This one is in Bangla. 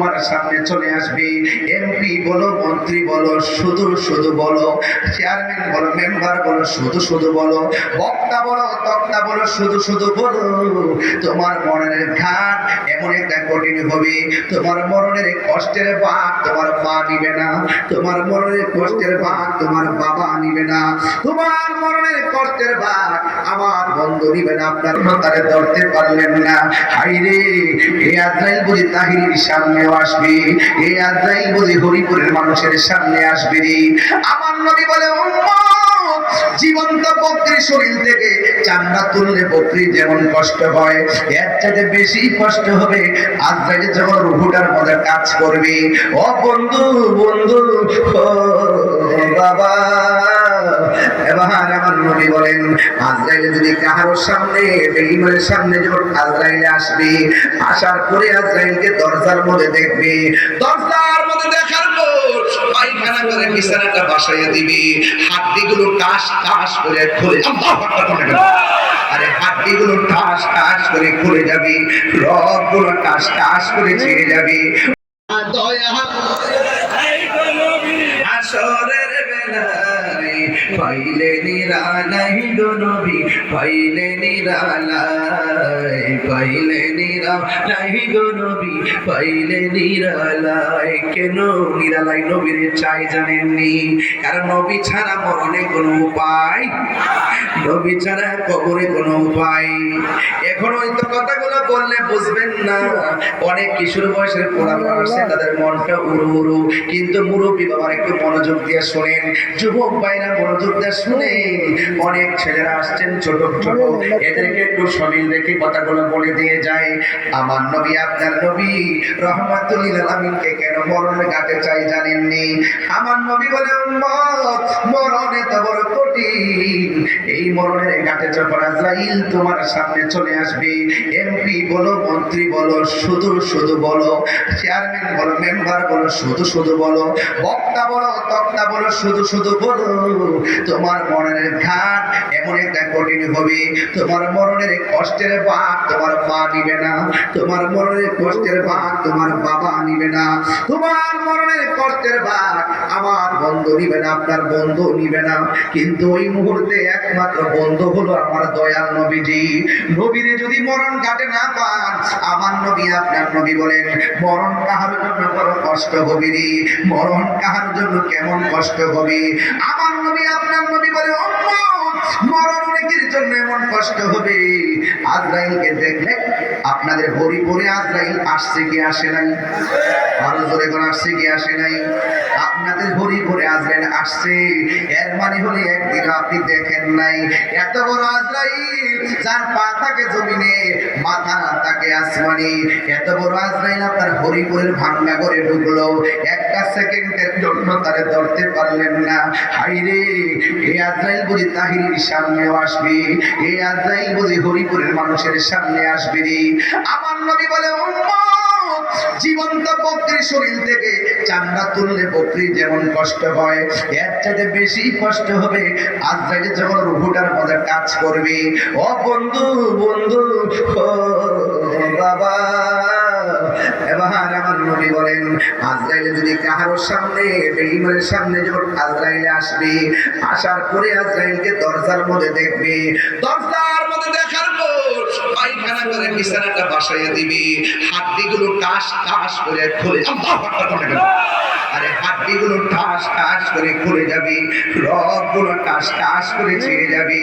তোমার সামনে চলে আসবে। এমপি বলো, মন্ত্রী বলো, শুধু শুধু বলো চেয়ারম্যান বলো মেম্বার বলো, শুধু শুধু বলো, বক্তা বলো, তক্তা বলো, শুধু শুধু বলো। তোমার মরণের ঘাট এমন একটা কঠিন হবে। তোমার মরণের কষ্টের ভাগ তোমার মা নিবে না। তোমার মরণের কষ্টের ভাগ তোমার বাবা নিবে না। তোমার মরণের কষ্টের ভাগ আমার বন্ধু নিবে না। আপনার মাতারে ধরতে পারলেন না। হাইরে এই আজরাইল বুঝি তাহিরির সামনেও আসবে? হরিপুরের মানুষের সামনে আসবে রে। আমার নবী বলে জীবন্ত বকরির শরীর থেকে চামড়া তুললে বকরি যেমন কষ্ট হয়, এর চাইতে বেশি কষ্ট হবে আজরাইল যখন রুহুটার মধ্যে কাজ করবে। ও বন্ধু বন্ধু, ও বাবা। এবার আমার নবী বলেন আজরাইলে যদি কাহারোর সামনে বেঈমানের সামনে যখন আজরাইলে আসবে আসার পরে আজরাইলকে দরজার মধ্যে দেখবে দরজার মধ্যে দেখার পর পায়খানা করে বিছানাটা বাসাইয়া দিবে হাড্ডিগুলো টাস টাস করে খুলে। আরে হাড্ডিগুলো টাস টাস করে খুলে যাবে রগগুলো টাস টাস করে ছিঁড়ে যাবে। দয়া। বেলায় পাইলে নিরালাই গো নবী, পাইলে নিরালাই পাইলে নিরালাই গো নবী, পাইলে নিরালাই। কেন নিরালাই নবীর চাই জানেননি? কারণ নবী ছাড়া মরণে কোনো উপায়, নবী ছাড়া কবরে কোনো উপায়। এখন ওই তো কথাগুলো বললে বুঝবেন না। অনেক কিশোর বয়সের পোড়া আছে তাদের মনটা উড়ু উড়ু কিন্তু মুরব্বী বাবার একটু মনোযোগ দিয়ে শোনেন। যুবক ভাইরা মনোযোগ দিয়ে শুনেন। অনেক ছেলেরা আসছেন ছোট ছোট। এদেরকে একটু শরীর রেখে কথাগুলো বলে দিয়ে যায়। আমার নবী, আপনার নবী রহমাতুল্লিল আলমিনকে কেন মরণে ঘাটে চাই জানেননি? আমার নবী বলে মরণে তো বড় কঠিন। এই মরণের ঘাটে যখন আজরাইল তোমার সামনে চলে আসবে। এমপি বলো, মন্ত্রী বলো, শুধু শুধু বলো চেয়ারম্যান বলো মেম্বার বলো, শুধু শুধু বলো, বক্তা বলো, তক্তা বলো, শুধু শুধু বলো, তোমার মরণের ঘাট এমন একটা কঠিন হবে। তোমার মরণের কষ্টের ভাগ তোমার মা নিবে না। তোমার মরণের কষ্টের ভাগ তোমার বাবা নিবে না। তোমার মরণের কষ্টের ভাগ আমার বন্ধু নিবে না, আপনার বন্ধু নিবে না। কিন্তু ওই মুহূর্তে একমাত্র বন্ধু হলো আমার দয়াল নবীজি। নবীরে যদি মরণ কাটে না পান, আমার নবী আপনার নবী বলেন, মরণ কাহার জন্য বড় কষ্ট হবে মরণ কাহার জন্য কেমন কষ্ট হবে? আমার নবী আপনার নবী কষ্ট হবে, আজরাইলকে দেখলে আপনাদের হরিপুরে আজরাইল আসছে কি আসে নাই? আরও জোরে করে আসছে কি আসে নাই? আপনাদের হরিপুরে আজরাইল আসছে, এর মানে হলে একদিন আপনি দেখেন নাই। এত বড় আজরাইল, যার পা থাকে জমিনে, মাথা থাকে আসমানে। এত বড় আজরাইল আপনার হরিপুরের ভাঙ্গা করে ঢুকলো। একটা সেকেন্ডের জন্য তারে ধরতে পারলেন না। হাইরে এই আজরাইল বুঝি তাহিরির সামনেও আসবে এই আজরাইল বুঝি হরিপুরের মানুষের সামনে আসবে রে। আমার নবী বলে জীবন্ত বকরির শরীর থেকে চামড়া তুললে বকরি যেমন কষ্ট হয়, এর চাইতে বেশি কষ্ট হবে আজ আজরাইল যখন রুহুটার মধ্যে কাজ করবে। ও বন্ধু বন্ধু বাবা। এবার আমার নবী বলেন, আজরাইলে যদি কাহারোর সামনে, বেঈমানের সামনে যখন আজরাইলে আসবে, আসার পরে আজরাইলকে দরজার মধ্যে দেখবে, দরজার মধ্যে দেখার পর পায়খানা করে বিছানাটা বাসাইয়া দিবে, হাড্ডিগুলো টাস টাস করে খুলে আল্লাহু আকবার বলে আরে হাড্ডিগুলো টাস টাস করে খুলে যাবে, রগগুলো টাস টাস করে ছিঁড়ে যাবে।